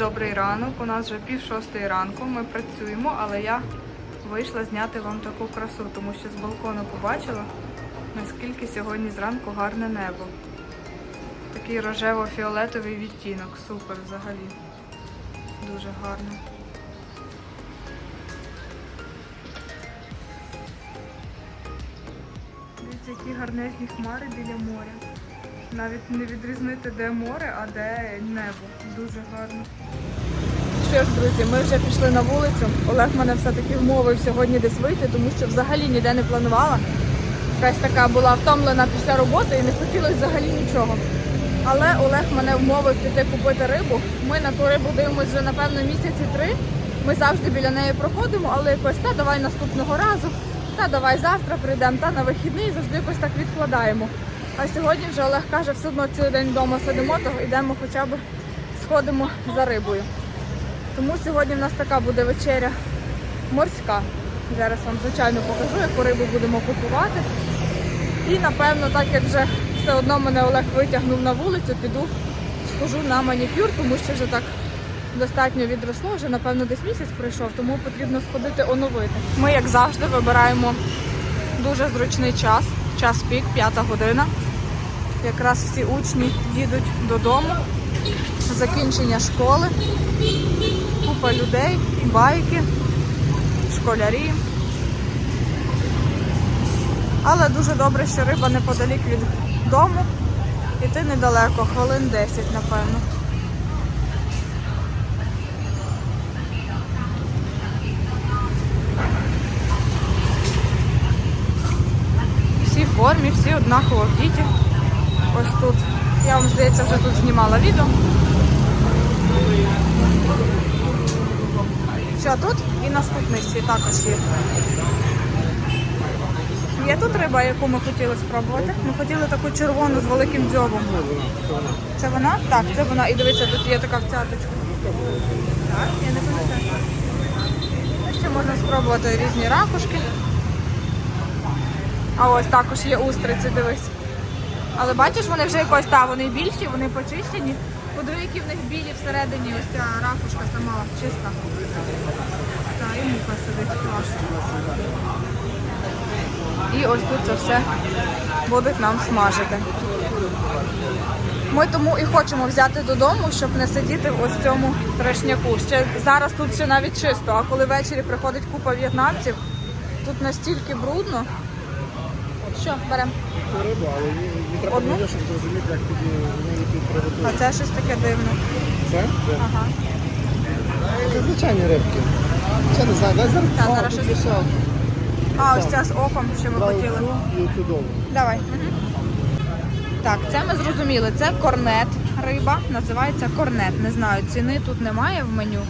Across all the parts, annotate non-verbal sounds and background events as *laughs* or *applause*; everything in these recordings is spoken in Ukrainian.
добрий ранок. У нас вже пів шостої ранку. Ми працюємо, але я вийшла зняти вам таку красу, тому що з балкону побачила, наскільки сьогодні зранку гарне небо. Такий рожево-фіолетовий відтінок. Супер взагалі. Дуже гарно. Дивіться, які гарнезні хмари біля моря. Навіть не відрізнити, де море, а де небо. Дуже гарно. Що ж, друзі, ми вже пішли на вулицю. Олег мене все-таки вмовив сьогодні десь вийти, тому що взагалі ніде не планувала. Якась така була втомлена після роботи і не хотілося взагалі нічого. Але Олег мене вмовив піти купити рибу. Ми на ту рибу дивимося вже, напевно, місяці три. Ми завжди біля неї проходимо, але якось та давай наступного разу, та давай завтра прийдемо, та на вихідний завжди якось так відкладаємо. А сьогодні вже Олег каже, все одно цілий день вдома сидимо, то йдемо хоча б сходимо за рибою. Тому сьогодні в нас така буде вечеря морська. Зараз вам звичайно покажу, яку рибу будемо купувати. І напевно, так як вже все одно мене Олег витягнув на вулицю, піду схожу на манікюр, тому що вже так достатньо відросло, вже напевно десь місяць пройшов, тому потрібно сходити оновити. Ми, як завжди, вибираємо дуже зручний час, час пік, п'ята година. Якраз всі учні їдуть додому, закінчення школи, купа людей, байки, школярі. Але дуже добре, що риба неподалік від дому. Іти недалеко, хвилин 10, напевно. Всі в формі, всі однаково вдіті. Ось тут. Я вам здається, вже тут знімала відео. Що тут? І наступний свій також є. Є тут риба, яку ми хотіли спробувати. Ми хотіли таку червону з великим дзьобом. Це вона? Так, це вона. І дивіться, тут є така вцяточка. Так, я не пам'ятаю. Ще можна спробувати різні ракушки. А ось також є устриці, дивись. Але бачиш, вони вже якось та, вони більші, вони почищені. Подиви, які в них білі всередині, ось ця ракушка сама чиста. Так, і муха сидить класно. І ось тут це все будуть нам смажити. Ми тому і хочемо взяти додому, щоб не сидіти в ось цьому трешняку. Ще зараз тут ще навіть чисто, а коли ввечері приходить купа в'єтнамців, тут настільки брудно. Що, беремо? рибу, але її її треба Одну? буде, щоб зрозуміти, як тоді її тут А приготують. це щось таке дивне. Це? Ага. Це звичайні рибки. Ще не знаю, дай зараз. Так, О, зараз щось- є. А, ось ця з оком, що ми хотіли. і оцю довгу. Давай. Так, це ми зрозуміли. Це корнет риба, називається корнет. Не знаю, ціни тут немає в меню.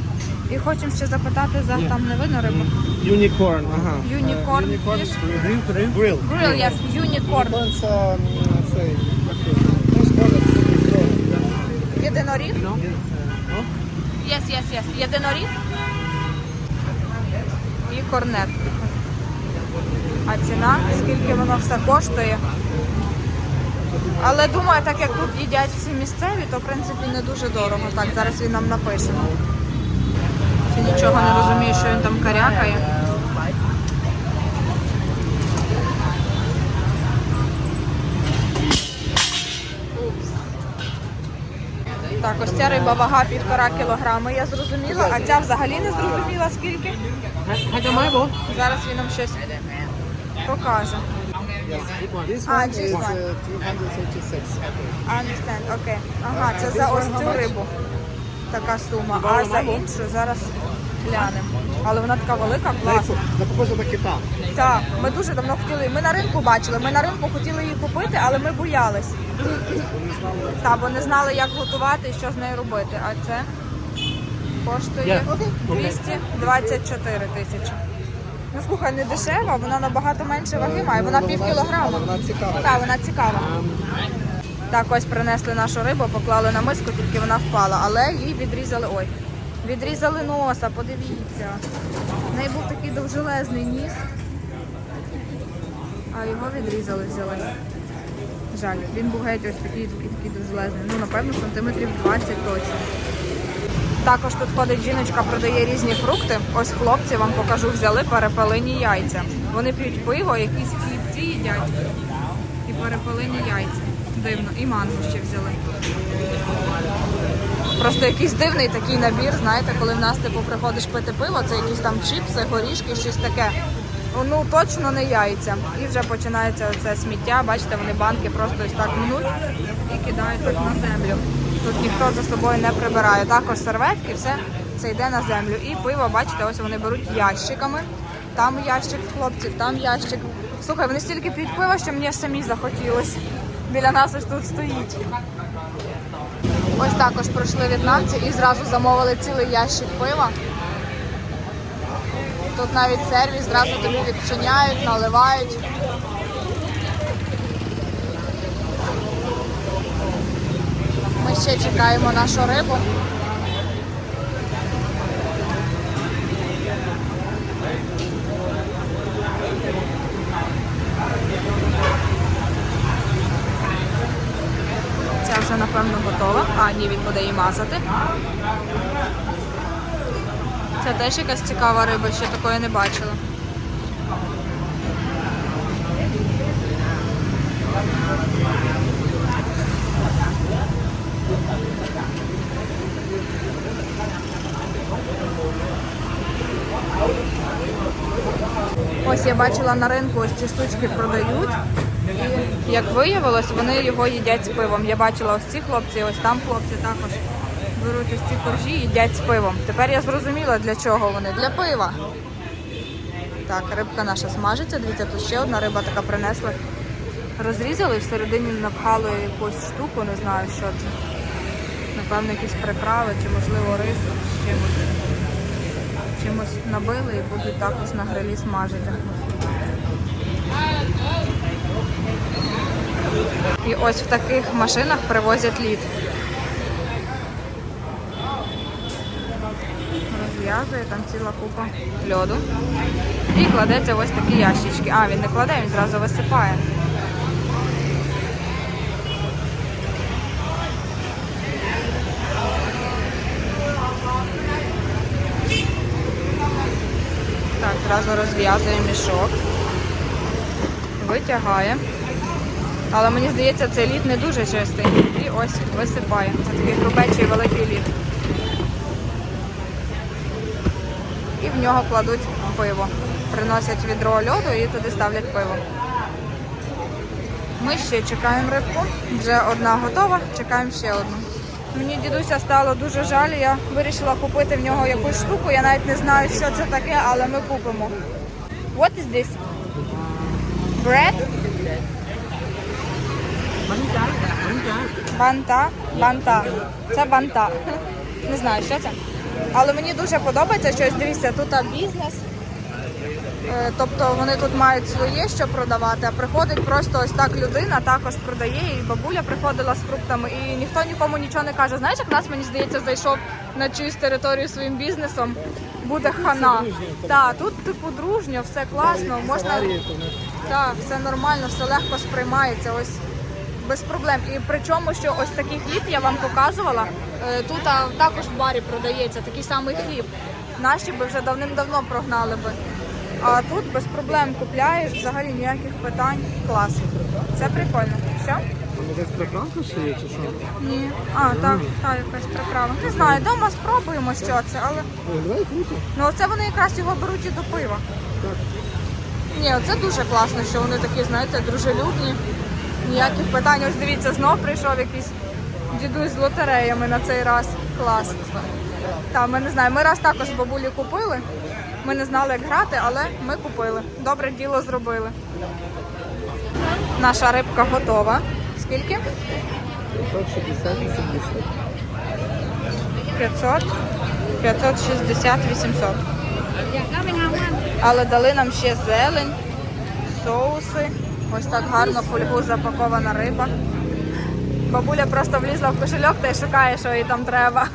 І хочемо ще запитати за там не видно рибу. Юнікорн, ага. Юнікорн Е, Юнікорн. фіш. Грил, грил. Грил. Grill, yes, unicorn. Юнікорн це цей. Ну. Єдиноріг? Ну? Yes, yes, yes. Єдиноріг. І корнет. А ціна, скільки воно все коштує. Але думаю, так як тут їдять всі місцеві, то в принципі не дуже дорого. Так, зараз він нам напише. Нічого не розумію, що він там карякає. Так, ось ця риба вага півтора кілограми, я зрозуміла, а ця взагалі не зрозуміла скільки. Зараз він нам щось покаже. А, one. uh, 236. I understand, окей. Ага, це за ось цю рибу. Така сума. А за іншу зараз глянемо. Але вона така велика, класна. Це похоже на кита. Так, ми дуже давно хотіли. Ми на ринку бачили. Ми на ринку хотіли її купити, але ми боялись. Так, бо не знали, як готувати і що з нею робити. А це коштує 224 тисячі. Ну слухай, не дешева, вона набагато менше ваги має, вона пів кілограма. Вона цікава. Так, вона цікава. Так, ось принесли нашу рибу, поклали на миску, тільки вона впала, але їй відрізали. Ой, відрізали носа, подивіться. В неї був такий довжелезний ніс, а його відрізали, взяли. Жаль, він був геть ось такий, такий, такий довжелезний. Ну, напевно, сантиметрів 20 точно. Також тут ходить жіночка, продає різні фрукти. Ось хлопці вам покажу, взяли перепелині яйця. Вони п'ють пиво, якісь хлібці їдять. І перепелині яйця. Дивно. І манго ще взяли. Просто якийсь дивний такий набір, знаєте, коли в нас типу приходиш пити пиво, це якісь там чіпси, горішки, щось таке. Ну точно не яйця. І вже починається оце сміття. Бачите, вони банки просто ось так мнуть і кидають так на землю. Тут ніхто за собою не прибирає. Також серветки, все це йде на землю. І пиво, бачите, ось вони беруть ящиками. Там ящик хлопців, там ящик. Слухай, вони стільки п'ють пива, що мені самі захотілось. Біля нас ось тут стоїть. Ось також пройшли в'єтнамці і зразу замовили цілий ящик пива. Тут навіть сервіс зразу тобі відчиняють, наливають. Ми ще чекаємо нашу рибу. Вже напевно готова. А, ні, він буде її мазати. Це теж якась цікава риба, ще такої не бачила. Ось я бачила на ринку ось ці штучки продають. Як виявилось, вони його їдять з пивом. Я бачила ось ці хлопці, ось там хлопці також беруть ось ці коржі і їдять з пивом. Тепер я зрозуміла, для чого вони. Для пива. Так, рибка наша смажиться. Дивіться, тут ще одна риба така принесла. Розрізали і всередині напхали якусь штуку, не знаю, що це. Напевно, якісь приправи чи, можливо, рис з чимось. Чимось набили і будуть також на грилі смажити. І ось в таких машинах привозять лід. Розв'язує там ціла купа льоду. І кладеться ось такі ящички. А, він не кладе, він зразу висипає. Так, зразу розв'язує мішок. Витягає. Але мені здається, цей лід не дуже чистий. І ось висипає. Це такий грубечий великий лід. І в нього кладуть пиво. Приносять відро льоду і туди ставлять пиво. Ми ще чекаємо рибку. Вже одна готова, чекаємо ще одну. Мені дідуся стало дуже жаль, я вирішила купити в нього якусь штуку. Я навіть не знаю, що це таке, але ми купимо. What is this? Bread? Банта. Банта. Це банта. Не знаю, що це. Але мені дуже подобається, що ось дивіться, тут бізнес. Е, Тобто вони тут мають своє, що продавати, а приходить просто ось так людина, також продає, і бабуля приходила з фруктами, і ніхто нікому нічого не каже. Знаєш, як нас, мені здається, зайшов на чиюсь територію своїм бізнесом, буде хана. Так, тут типу дружньо, все класно, можна. Так, все нормально, все легко сприймається. Ось без проблем. І причому, що ось такий хліб я вам показувала. е, Тут також в барі продається такий самий хліб. Наші би вже давним-давно прогнали би. А тут без проблем купляєш, взагалі ніяких питань. Клас. Це прикольно. Що? Там якась приправка ще є чи що? Ні. А, так, так, якась приправа. Не знаю, вдома спробуємо, що це, але Виглядає круто. ну оце вони якраз його беруть і до пива. Так. Ні, це дуже класно, що вони такі, знаєте, дружелюбні. Ніяких питань. Ось дивіться, знов прийшов якийсь дідусь з лотереями на цей раз. Клас. Та, ми не знаємо. Ми раз також бабулі купили. Ми не знали, як грати, але ми купили. Добре діло зробили. Наша рибка готова. Скільки? 560 і 70. 500, 560, 800. Але дали нам ще зелень, соуси. Ось так гарно фольгу запакована риба. Бабуля просто влізла в кошельок та й шукає, що їй там треба.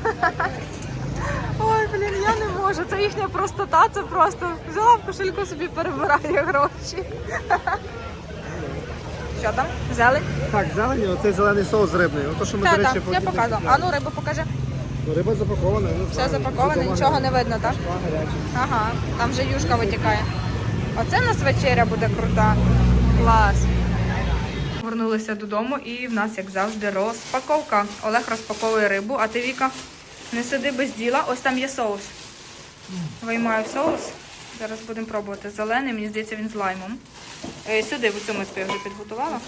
Ой, блін, я не можу. Це їхня простота, це просто взяла в кошельку собі перебирає гроші. Що там? Зелень? Так, зелені, оцей зелений соус рибний. Ото, що ми, Так, до речі, так, я показувала. А ну рибу покажи. Риба запакована, не Все Судова нічого не видно, так? Ага, там вже юшка витікає. Оце в нас вечеря буде крута. Клас. Вернулися додому і в нас, як завжди, розпаковка. Олег розпаковує рибу, а ти Віка не сиди без діла. Ось там є соус. Виймаю соус. Зараз будемо пробувати. Зелений, мені здається, він з лаймом. Е, Сюди, в цю миску я вже підготувала.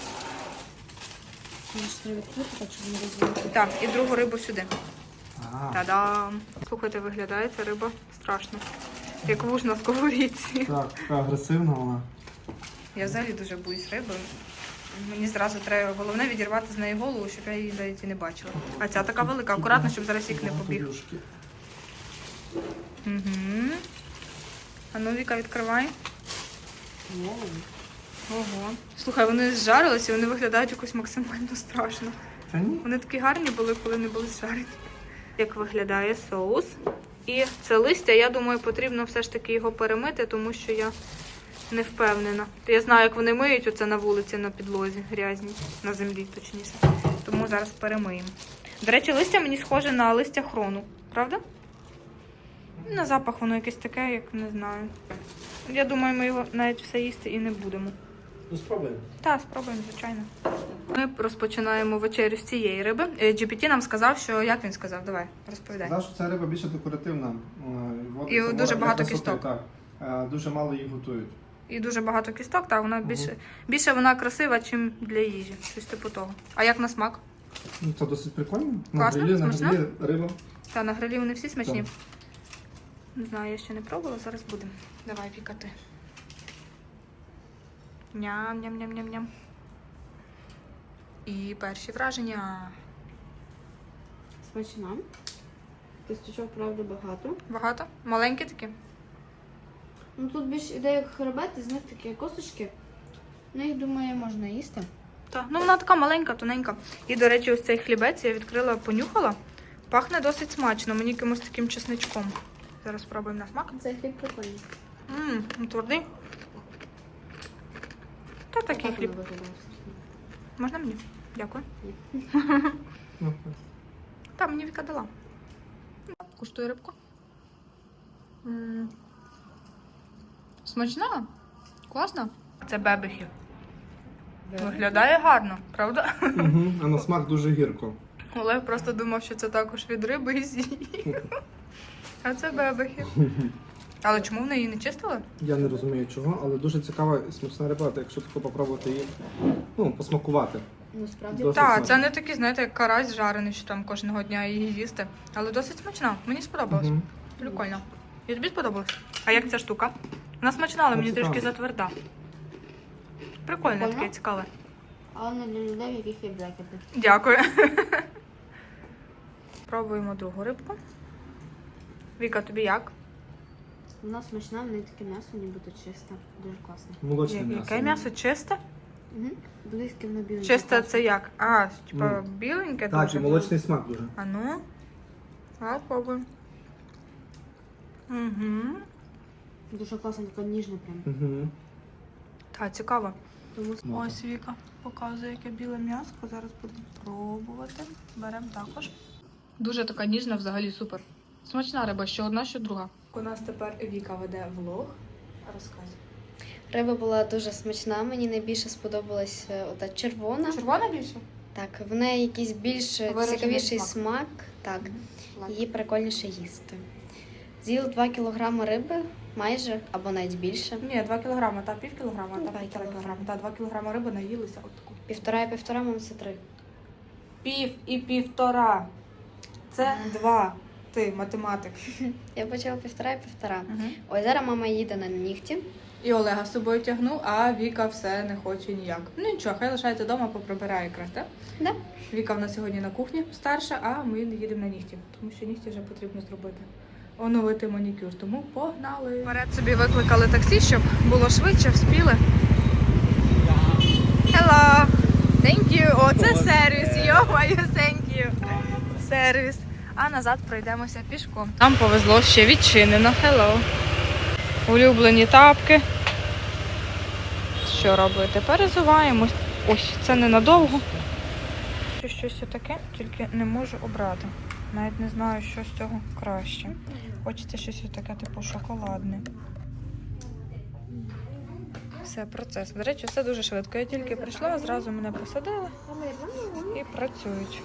Так, і другу рибу сюди. Та-дам! Слухайте, виглядає ця риба страшно. Як вуж на сковорідці. Так, така агресивна вона. Я взагалі дуже боюсь риби. Мені зразу треба головне відірвати з неї голову, щоб я її навіть і не бачила. А ця така велика, акуратно, щоб зараз їх не побіг. Угу. А ну, Віка, відкривай. Ого. Слухай, вони зжарилися, вони виглядають якось максимально страшно. Вони такі гарні були, коли не були зжарені. Як виглядає соус. І це листя, я думаю, потрібно все ж таки його перемити, тому що я не впевнена. Я знаю, як вони миють оце на вулиці на підлозі, грязні, на землі, точніше. Тому зараз перемиємо. До речі, листя мені схоже на листя хрону, правда? На запах воно якесь таке, як не знаю. Я думаю, ми його навіть все їсти і не будемо. Ну спробуємо. Так, спробуємо, звичайно. Ми розпочинаємо вечерю з цієї риби. Е, GPT нам сказав, що як він сказав, давай, розповідай. Сказав, що ця риба більше декоративна. Е, водиться І дуже багато кісток. Так. Е, Дуже мало її готують. І дуже багато кісток, та вона більше, більше вона красива, ніж для їжі. Щось типу того. А як на смак? Ну, Це досить прикольно. На Класно, грилі, на смачно? грилі риба. Та на грилі вони всі смачні. Так. Не знаю, я ще не пробувала, зараз будемо. Давай пікати. Ням-ням-ням-ням-ням. І перші враження. Смачна. Кісточок, правда, багато. Багато? Маленькі такі? Ну тут більш іде як хребет, з них такі косточки. Ну, їх, думаю, можна їсти. Так, ну вона така маленька, тоненька. І, до речі, ось цей хлібець я відкрила, понюхала. Пахне досить смачно, мені якимось таким чесничком. Зараз спробуємо на смак. Цей хліб прикольний. Ммм, твердий. Та такий хліб. Можна мені? Дякую. Ну, Та, мені Віка дала. Куштую рибку. Смачна? Класна? Це бебехи. Виглядає гарно, правда? Угу. *laughs* А на смак дуже гірко. Олег просто думав, що це також від риби і з'їв. *laughs* А це бебехи. Але чому вони її не чистили? Я не розумію чого, але дуже цікава і смачна рибата, якщо тако попробувати її, ну, посмакувати. Ну. Досить Так, смачно. це не такий, знаєте, як карась жарений, що там кожного дня її їсти. Але досить смачна. Мені сподобалось. Мгм. Прикольно. І тобі сподобалось? А як ця штука? Вона смачна, але мені трішки затверда. Прикольне Прикольно? таке цікаве. Але не для людей, яких є брекети. Дякую. *laughs* Пробуємо другу рибку. Віка, тобі як? Вона смачна, в неї таке м'ясо, нібито чисте. Дуже класно. Молочне Я- м'ясо. Яке м'ясо чисте? Угу. Близьке воно біле. Чисте це як? А, типа Ну, біленьке Так, дуже. і молочний смак дуже. А ну. А, пробуємо. Угу. Дуже класно, така ніжна прям. Угу. Так, цікаво. Тому Ось Віка показує, яке біле м'ясо. Зараз будемо пробувати. Беремо також. Дуже така ніжна, взагалі супер. Смачна риба, що одна, що друга. У нас тепер Віка веде влог. Розказуй. Риба була дуже смачна. Мені найбільше сподобалась е, ота червона. Червона більше? Так, в неї якийсь більш Виражений цікавіший смак. смак. Так, її прикольніше їсти. З'їли 2 кілограми риби, майже або навіть більше. Ні, 2 кілограми, та пів кілограма, Ну, та два півтора кілограми. кілограма. Та 2 кілограми риби наїлися от таку. Півтора і півтора, мам, це три. Пів і півтора. Це два. Ти, математик. *laughs* Я почала півтора і півтора. Ось зараз мама їде на нігті. І Олега з собою тягнув, а Віка все не хоче ніяк. Ну нічого, хай лишається вдома, поприбирає якраз, так? Да. Віка в нас сьогодні на кухні старша, а ми їдемо на нігті, тому що нігті вже потрібно зробити. Оновити манікюр, тому погнали. Вперед собі викликали таксі, щоб було швидше, вспіли. Hello! Thank you! О, це сервіс! Йо-маю, thank you! Сервіс. А назад пройдемося пішком. Нам повезло ще відчинено. Hello! Улюблені тапки. Що робити? Перезуваємось. Ось, це ненадовго. Щось таке, тільки не можу обрати. Навіть не знаю, що з цього краще. Хочеться щось таке, типу, шоколадне. Все, процес. До речі, все дуже швидко. Я тільки прийшла, зразу мене посадили і працюють.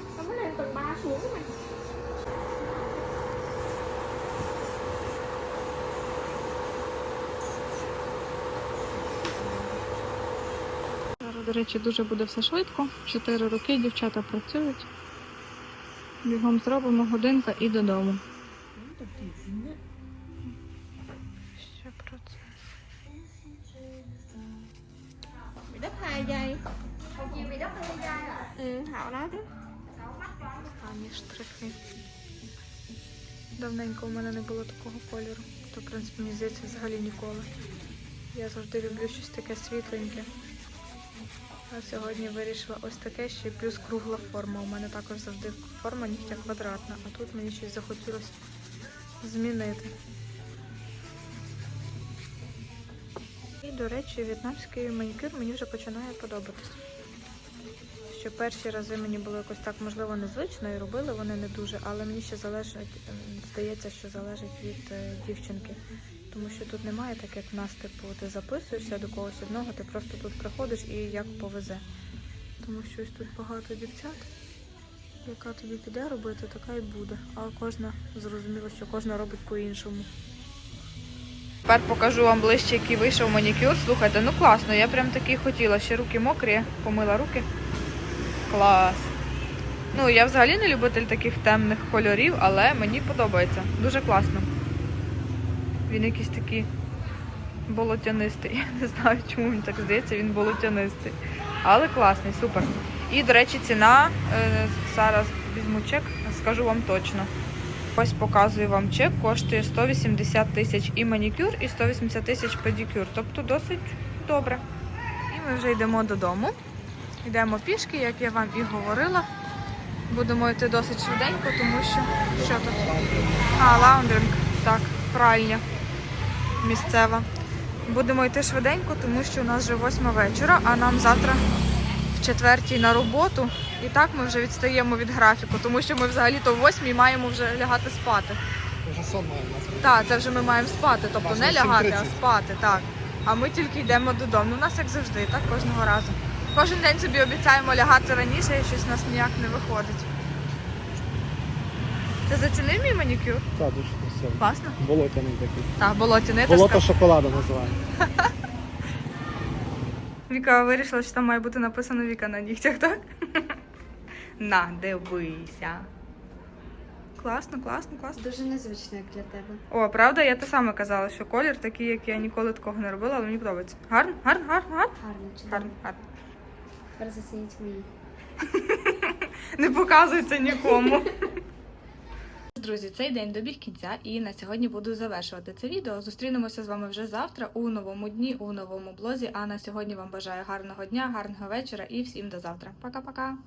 До речі, дуже буде все швидко. Чотири роки дівчата працюють. Бігом зробимо годинка і додому. Ще процес. Останні штрихи. Давненько у мене не було такого кольору. То, в принципі, мені здається, взагалі ніколи. Я завжди люблю щось таке світленьке. А сьогодні вирішила ось таке ще плюс кругла форма. У мене також завжди форма нігтя квадратна, а тут мені щось захотілося змінити. І, до речі, в'єтнамський манікюр мені вже починає подобатись. Що перші рази мені було якось так, можливо, незвично і робили вони не дуже, але мені ще залежить, ем, здається, що залежить від е, дівчинки. Тому що тут немає так, як в нас, типу, ти записуєшся до когось одного, ти просто тут приходиш і як повезе. Тому що ось тут багато дівчат, яка тобі піде робити, така і буде. А кожна зрозуміло, що кожна робить по-іншому. Тепер покажу вам ближче, який вийшов манікюр. Слухайте, ну класно, я прям такий хотіла. Ще руки мокрі, помила руки. Клас. Ну, я взагалі не любитель таких темних кольорів, але мені подобається. Дуже класно. Він якийсь такий болотянистий. *laughs* Я не знаю, чому мені так здається, він болотянистий. Але класний, супер. І, до речі, ціна. е, Зараз візьму чек, скажу вам точно. Ось показую вам чек, коштує 180 тисяч і манікюр, і 180 тисяч педикюр. Тобто досить добре. І ми вже йдемо додому. Йдемо пішки, як я вам і говорила. Будемо йти досить швиденько, тому що що тут? А, лаундринг. Так, пральня місцева. Будемо йти швиденько, тому що у нас вже восьма вечора, а нам завтра в четвертій на роботу. І так ми вже відстаємо від графіку, тому що ми взагалі-то в восьмій маємо вже лягати спати. Вже сон має. Так, це вже ми маємо спати, тобто не лягати, а спати, так. А ми тільки йдемо додому. Ну, У нас як завжди, так кожного разу. Кожен день собі обіцяємо лягати раніше і щось у нас ніяк не виходить. Ти зацінив мій манікюр? Так, дуже красиво. Класно? Болотяний такий. Так, болоті Болото шоколаду називає. *laughs* Віка вирішила, що там має бути написано Віка на нігтях, так? *laughs* На, дивися. Класно, класно, класно. Дуже незвично, як для тебе. О, правда, я те саме казала, що колір такий, як я ніколи такого не робила, але мені подобається. Гарно, гарно, гарно, гарно. Гарно, чудово. Гарно, гарно. Тепер зацініть мої. *laughs* Не показується нікому. Друзі, цей день добіг кінця, і на сьогодні буду завершувати це відео. Зустрінемося з вами вже завтра у новому дні, у новому блозі. А на сьогодні вам бажаю гарного дня, гарного вечора і всім до завтра. Пока-пока.